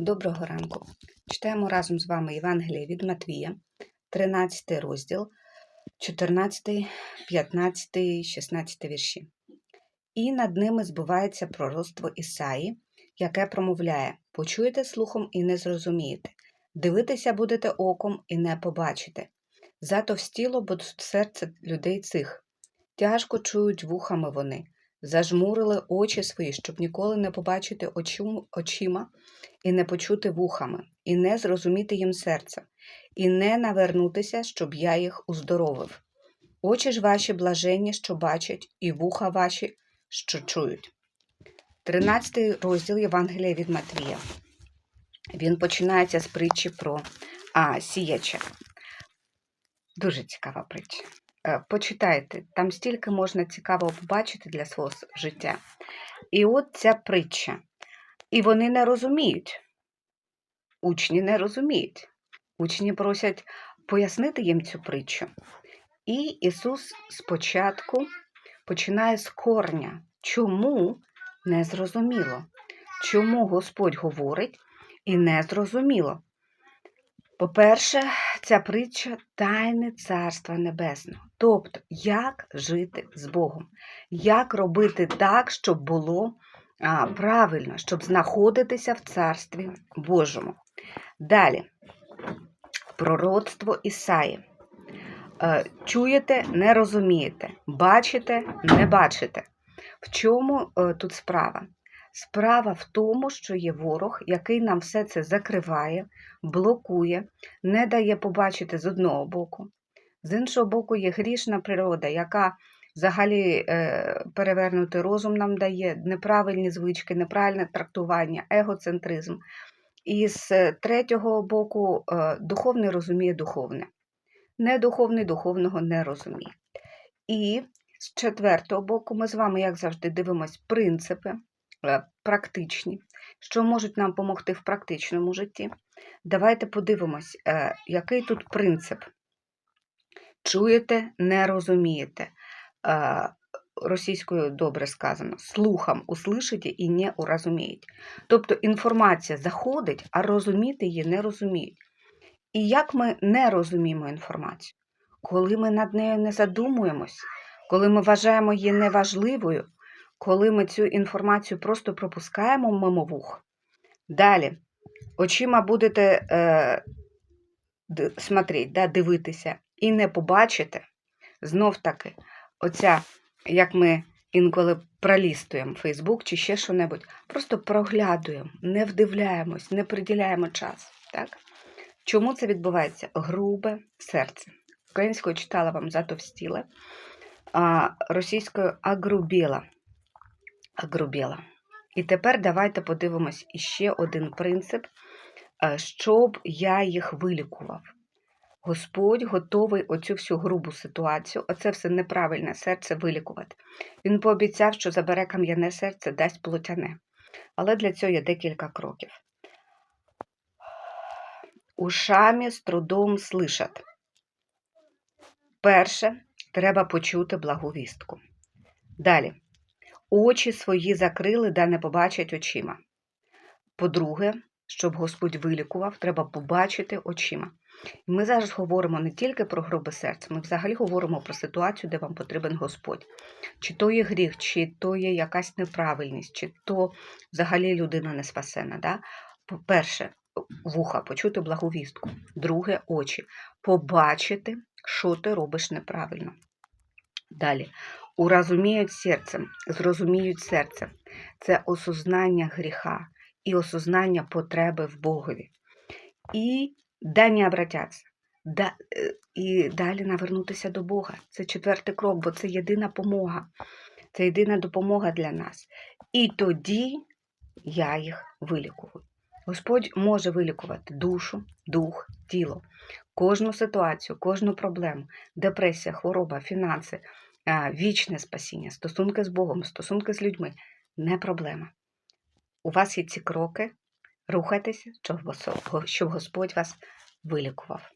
Доброго ранку. Читаємо разом з вами Євангеліє від Матвія, 13 розділ, 14, 15, 16 вірші. І над ними збувається пророцтво Ісаї, яке промовляє: Почуєте слухом і не зрозумієте, дивитися будете оком і не побачите. Затовстіло серце людей цих. Тяжко чують вухами вони, зажмурили очі свої, щоб ніколи не побачити очима і не почути вухами, і не зрозуміти їм серцем, і не навернутися, щоб я їх уздоровив. Очі ж ваші блаженні, що бачать, і вуха ваші, що чують. 13 розділ Євангелія від Матвія. Він починається з притчі про а, сіяча. Дуже цікава притча. Е, Почитайте, там стільки можна цікавого побачити для свого життя. І от ця притча. І вони не розуміють. Учні не розуміють. Учні просять пояснити їм цю притчу. І Ісус спочатку починає з корня. Чому не зрозуміло? Чому Господь говорить і не зрозуміло? По-перше, ця притча тайни Царства Небесного. Тобто, як жити з Богом, як робити так, щоб було а, правильно, щоб знаходитися в Царстві Божому. Далі, пророцтво Ісаї. Е, Чуєте, не розумієте, бачите, не бачите. В чому е, тут справа? Справа в тому, що є ворог, який нам все це закриває, блокує, не дає побачити з одного боку. З іншого боку, є грішна природа, яка взагалі е, перевернути розум нам дає, неправильні звички, неправильне трактування, егоцентризм. І з е, третього боку, е, духовний розуміє духовне. Недуховний духовного не розуміє. І з четвертого боку, ми з вами, як завжди, дивимось принципи практичні, що можуть нам допомогти в практичному житті. Давайте подивимось, е, який тут принцип. Чуєте, не розумієте. Е, Російською добре сказано, слухом услышите і не уразуміють. Тобто інформація заходить, а розуміти її не розуміють. І як ми не розуміємо інформацію? Коли ми над нею не задумуємось, коли ми вважаємо її неважливою, коли ми цю інформацію просто пропускаємо мимо вух. Далі, очима будете е, смотреть, да, дивитися і не побачите, знов таки, оця, як ми інколи пролістуємо Фейсбук чи ще що-небудь, просто проглядуємо, не вдивляємось, не приділяємо час. Так? Чому це відбувається? Грубе серце. Українською читала вам затовстіле, а російською агрубіла. Агрубіла. І тепер давайте подивимось іще один принцип, е, щоб я їх вилікував. Господь готовий оцю всю грубу ситуацію, оце все неправильне серце вилікувати. Він пообіцяв, що забере кам'яне серце, дасть плотяне. Але для цього є декілька кроків. Ушами з трудом слышать. Перше, треба почути благу вістку. Далі. Очі свої закрили, да не побачать очима. По-друге, щоб Господь вилікував, треба побачити очима. І ми зараз говоримо не тільки про грубе серце, ми взагалі говоримо про ситуацію, де вам потрібен Господь. Чи то є гріх, чи то є якась неправильність, чи то взагалі людина не спасена. Да? По-перше, вуха, почути благу вістку. Друге очі. Побачити, що ти робиш неправильно. Далі. Уразуміють серцем, зрозуміють серцем. Це осознання гріха і осознання потреби в Богові. І да обратяться. Да, е, і далі навернутися до Бога. Це четвертий крок, бо це єдина помога. Це єдина допомога для нас. І тоді я їх вилікую. Господь може вилікувати душу, дух, тіло, кожну ситуацію, кожну проблему, депресія, хвороба, фінанси, вічне спасіння, стосунки з Богом, стосунки з людьми не проблема. У вас є ці кроки, рухайтеся, щоб Гос- Господь вас вилікував.